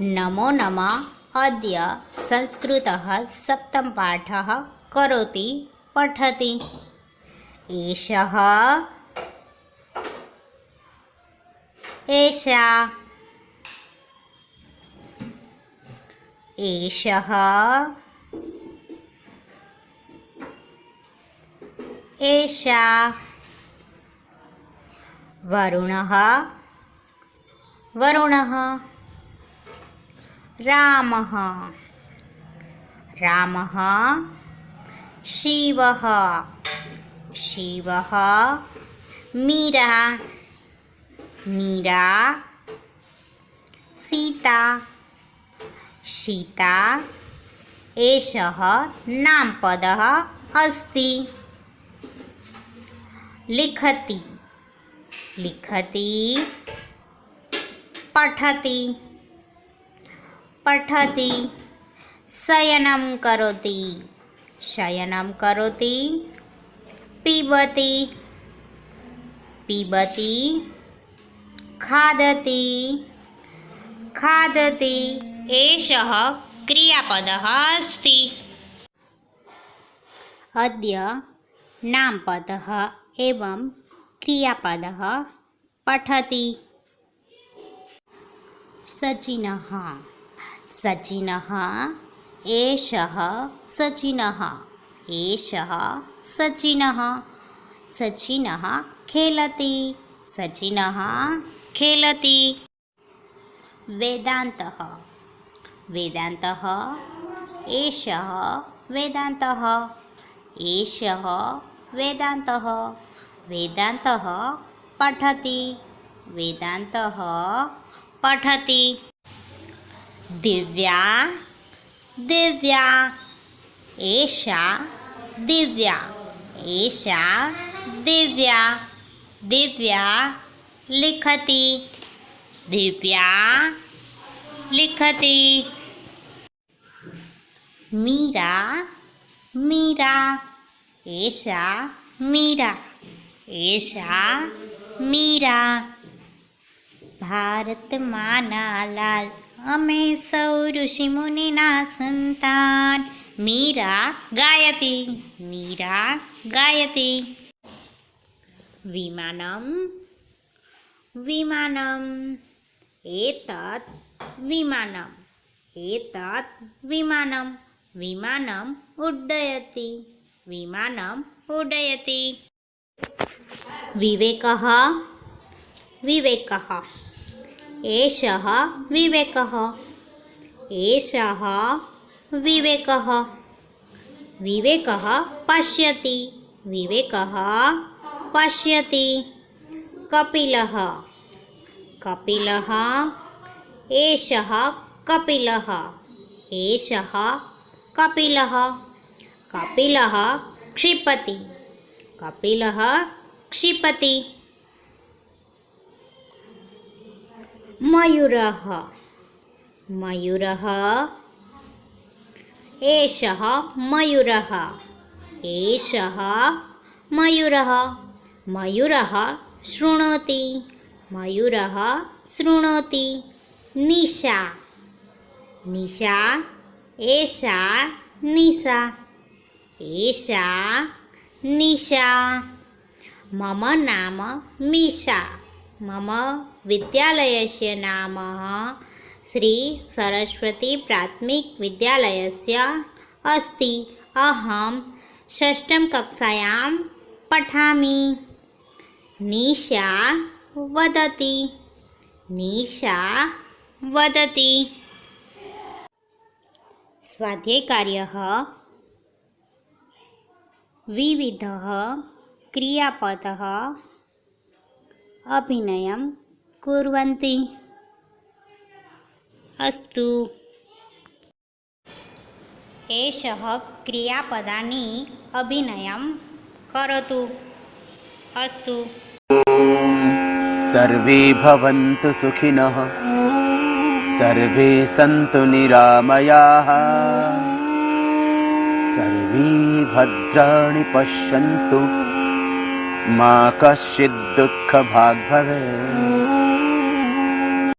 नमो नमः अद्य संस्कृतः सप्तमपाठः करोति पठति। एषः। एषा। एषः। एषा। वरुणः। वरुणः। रामः। रामः। शिवः। शिवः। मीरा। मीरा। सीता। सीता। एषः नामपदः अस्ति। लिखति। लिखति। पठति। पठति। शयनं करोति। शयनं करोति। पिबति। पिबति। खादति। खादति। एषः क्रियापदः अस्ति। अद्य नामपदः एवं क्रियापदः पठति। सचिनः सचिनः सचिनः सचिनः सचिनः खेलति सचिनः खेलति। एषः वेदान्तः एषः वेदान्तः। वेदान्तः पठति वेदान्तः पठति। दिव्या दिव्या, एशा दिव्या एशा, दिव्या दिव्या, लिखती दिव्या, लिखती। मीरा मीरा, एशा, मीरा ऐसा मीरा। भारत माना लाल। અમે સૌ ઋષિમુનિના સંતાન મીરા ગાયતી મીરા ગાયતી. વિમાનમ વિમાનમ. એતત વિમાનમ. એતત, વિમાનમ. વિમાનમ ઉડ્ડયતી વિમાનમ ઉડ્ડયતી. વિવેક વિવેક. विवेकः। विवेकः। विवेकः पश्यति। विवेकः पश्यति। कपिलः। कपिलः। कपिलः। कपिलः। कपिलः क्षिपति। कपिलः क्षिपति। मयूरः। मयूरः। एषः मयूरः। एषः मयूरः। मयूरः शृणोति। मयूरः शृणोति। निशा। निशा। एषा निशा। एषा निशा। मम नाम मीशा। मम विद्यालयस्य नाम श्री सरस्वती प्राथमिकविद्यालयस्य अस्ति। अहं षष्ठमकक्षायां पठामि। निशा वदति। निशा वदति। स्वाध्यायकार्यः विविधः क्रियापदः अभिनयं कुर्वन्ति। अस्तु। एषः क्रियापदानि अभिनयं करोतु। अस्तु। सर्वे भवन्तु सुखिनः। सर्वे सन्तु निरामयाः। सर्वे भद्राणि पश्यन्तु मा कश्चित् भवेत्